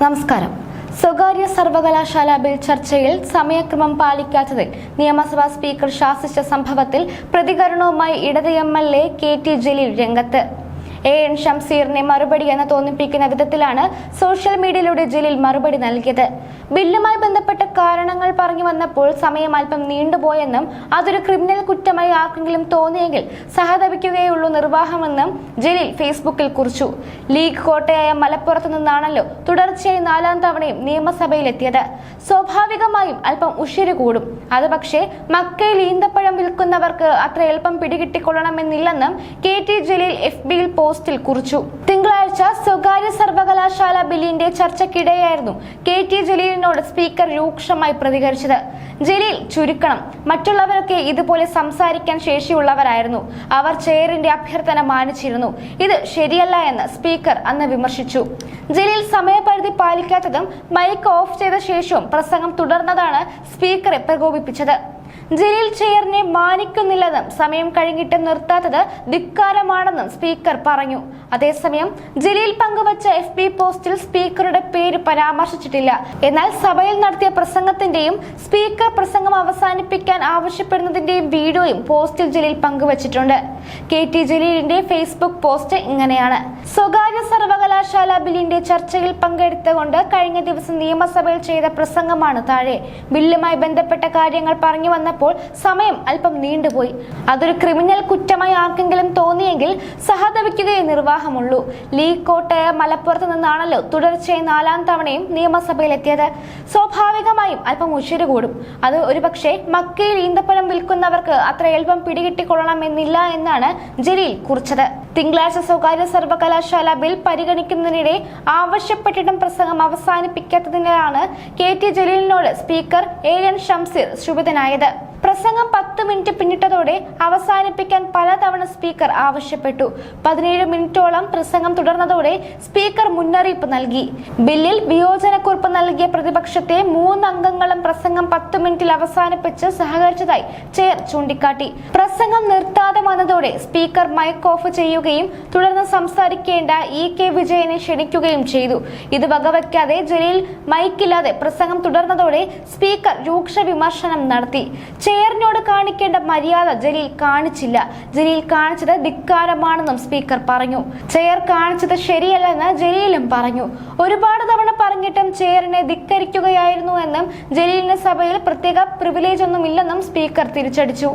നമസ്കാരം. സ്വകാര്യ സർവകലാശാല ബിൽ ചർച്ചയിൽ സമയക്രമം പാലിക്കാത്തതിൽ നിയമസഭാ സ്പീക്കർ ശാസിച്ച സംഭവത്തിൽ പ്രതികരണവുമായി ഇടത് M L A K T Jaleel രംഗത്ത്. എ എൻ ഷംസീറിനെ മറുപടി എന്ന് തോന്നിപ്പിക്കുന്ന വിധത്തിലാണ് സോഷ്യൽ മീഡിയയിലൂടെ ജലീൽ മറുപടി നൽകിയത്. ബില്ലുമായി ബന്ധപ്പെട്ട കാരണങ്ങൾ പറഞ്ഞു വന്നപ്പോൾ സമയം അല്പം നീണ്ടുപോയെന്നും അതൊരു ക്രിമിനൽ കുറ്റമായി ആർക്കെങ്കിലും തോന്നിയെങ്കിൽ സഹതപിക്കുകയുള്ളൂ നിർവാഹമെന്നും ജലീൽ ഫേസ്ബുക്കിൽ കുറിച്ചു. ലീഗ് കോട്ടയായ മലപ്പുറത്തു നിന്നാണല്ലോ തുടർച്ചയായി നാലാം തവണയും നിയമസഭയിലെത്തിയത്. സ്വാഭാവികമായും അല്പം ഉഷിര് കൂടും. അത് പക്ഷേ മക്കയിൽ ഈന്തപ്പഴം വിൽക്കുന്നവർക്ക് അത്ര എളുപ്പം പിടികിട്ടിക്കൊള്ളണമെന്നില്ലെന്നും കെ ടി ജലീൽ എഫ് ബിയിൽ പോസ്റ്റിൽ കുറിച്ചു. തിങ്കളാഴ്ച സ്വകാര്യ സർവകലാശാല ബില്ലിന്റെ ചർച്ചയ്ക്കിടെയായിരുന്നു കെ ടി ജലീലിനോട് സ്പീക്കർ രൂക്ഷമായി പ്രതികരിച്ചത്. ജലീൽ ചുരുക്കണം മറ്റുള്ളവരൊക്കെ ഇതുപോലെ സംസാരിക്കാൻ ശേഷിയുള്ളവരായിരുന്നു. അവർ ചെയറിന്റെ അഭ്യർത്ഥന മാനിച്ചിരുന്നു. ഇത് ശരിയല്ല എന്ന് സ്പീക്കർ അന്ന് വിമർശിച്ചു. ജലീൽ സമയപരിധി പാലിക്കാത്തതും മൈക്ക് ഓഫ് ചെയ്ത ശേഷവും പ്രസംഗം തുടർന്നതാണ് സ്പീക്കറെ പ്രകോപിപ്പിച്ചത്. ജലീൽ ചെയറിനെ മാനിക്കുന്നില്ലെന്നും സമയം കഴിഞ്ഞിട്ട് നിർത്താത്തത് ധിക്കാരമാണെന്നും സ്പീക്കർ പറഞ്ഞു. അതേസമയം ജലീൽ പങ്കുവച്ച എഫ് ബി പോസ്റ്റിൽ സ്പീക്കറുടെ പേര് പരാമർശിച്ചിട്ടില്ല. എന്നാൽ സഭയിൽ നടത്തിയ പ്രസംഗത്തിന്റെയും സ്പീക്കർ പ്രസംഗം അവസാനിപ്പിക്കാൻ ആവശ്യപ്പെടുന്നതിന്റെയും വീഡിയോയും പോസ്റ്റിൽ ജലീൽ പങ്കുവച്ചിട്ടുണ്ട്. കെ ടി ജലീലിന്റെ ഫേസ്ബുക്ക് പോസ്റ്റ് ഇങ്ങനെയാണ്. സ്വകാര്യ സർവകലാശാല ബില്ലിന്റെ ചർച്ചയിൽ പങ്കെടുത്തുകൊണ്ട് കഴിഞ്ഞ ദിവസം നിയമസഭയിൽ ചെയ്ത പ്രസംഗമാണ് താഴെ. ബില്ലുമായി ബന്ധപ്പെട്ട കാര്യങ്ങൾ പറഞ്ഞു വന്നപ്പോൾ സമയം അല്പം നീണ്ടുപോയി. അതൊരു ക്രിമിനൽ കുറ്റമായി ആർക്കെങ്കിലും തോന്നിയെങ്കിൽ സഹതപിക്കുകയേ നിർവാഹമുള്ളൂ. ലീഗ് കോട്ടയ മലപ്പുറത്ത് നിന്നാണല്ലോ തുടർച്ചയായി നാലാം തവണയും നിയമസഭയിലെത്തിയത്. സ്വാഭാവികമായും അല്പം ഉശിര് കൂടും. അത് ഒരുപക്ഷെ മക്കയിൽ ഈന്തപ്പഴം വിൽക്കുന്നവർക്ക് അത്ര എളുപ്പം പിടികിട്ടിക്കൊള്ളണമെന്നില്ല എന്നാണ് ജലീൽ കുറിച്ചത്. തിങ്കളാഴ്ച സ്വകാര്യ സർവകലാശാല ബിൽ പരിഗണിക്കുന്നതിനിടെ ആവശ്യപ്പെട്ടിട്ടും പ്രസംഗം അവസാനിപ്പിക്കാത്തതിനാലാണ് കെ ടി ജലീലിനോട് സ്പീക്കർ എ എൻ ഷംസീർ ക്ഷുഭിതനായത് പ്രസംഗം പത്ത് മിനിറ്റ് പിന്നിട്ടതോടെ അവസാനിപ്പിക്കാൻ പലതവണ സ്പീക്കർ ആവശ്യപ്പെട്ടു. പതിനേഴ് മിനിറ്റോളം പ്രസംഗം തുടർന്നതോടെ സ്പീക്കർ മുന്നറിയിപ്പ് നൽകി. ബില്ലിൽ വിയോജനക്കുറിപ്പ് നൽകിയ പ്രതിപക്ഷത്തെ മൂന്നംഗങ്ങളും പ്രസംഗം പത്ത് മിനിറ്റിൽ അവസാനിപ്പിച്ച് സഹകരിച്ചതായി ചെയർ ചൂണ്ടിക്കാട്ടി. പ്രസംഗം നിർത്താതെ വന്നതോടെ സ്പീക്കർ മൈക്ക് ഓഫ് ചെയ്യുകയും തുടർന്ന് സംസാരിക്കേണ്ട ഇ കെ വിജയനെ ക്ഷണിക്കുകയും ചെയ്തു. ഇത് വകവയ്ക്കാതെ ജലീൽ മൈക്കില്ലാതെ പ്രസംഗം തുടർന്നതോടെ സ്പീക്കർ രൂക്ഷ വിമർശനം നടത്തി. ചെയറിനോട് കാണിക്കേണ്ട മര്യാദ ജലീൽ കാണിച്ചില്ല. ജലീൽ കാണിച്ചത് ധിക്കാരമാണെന്നും സ്പീക്കർ പറഞ്ഞു. ചെയർ കാണിച്ചത് ശരിയല്ലെന്ന് ജലീലും പറഞ്ഞു. ഒരുപാട് തവണ പറഞ്ഞിട്ടും ചെയറിനെ ധിക്കരിക്കുകയായിരുന്നു എന്നും ജലീലിന് സഭയിൽ പ്രത്യേക പ്രിവിലേജ് ഒന്നും ഇല്ലെന്നും സ്പീക്കർ തിരിച്ചടിച്ചു.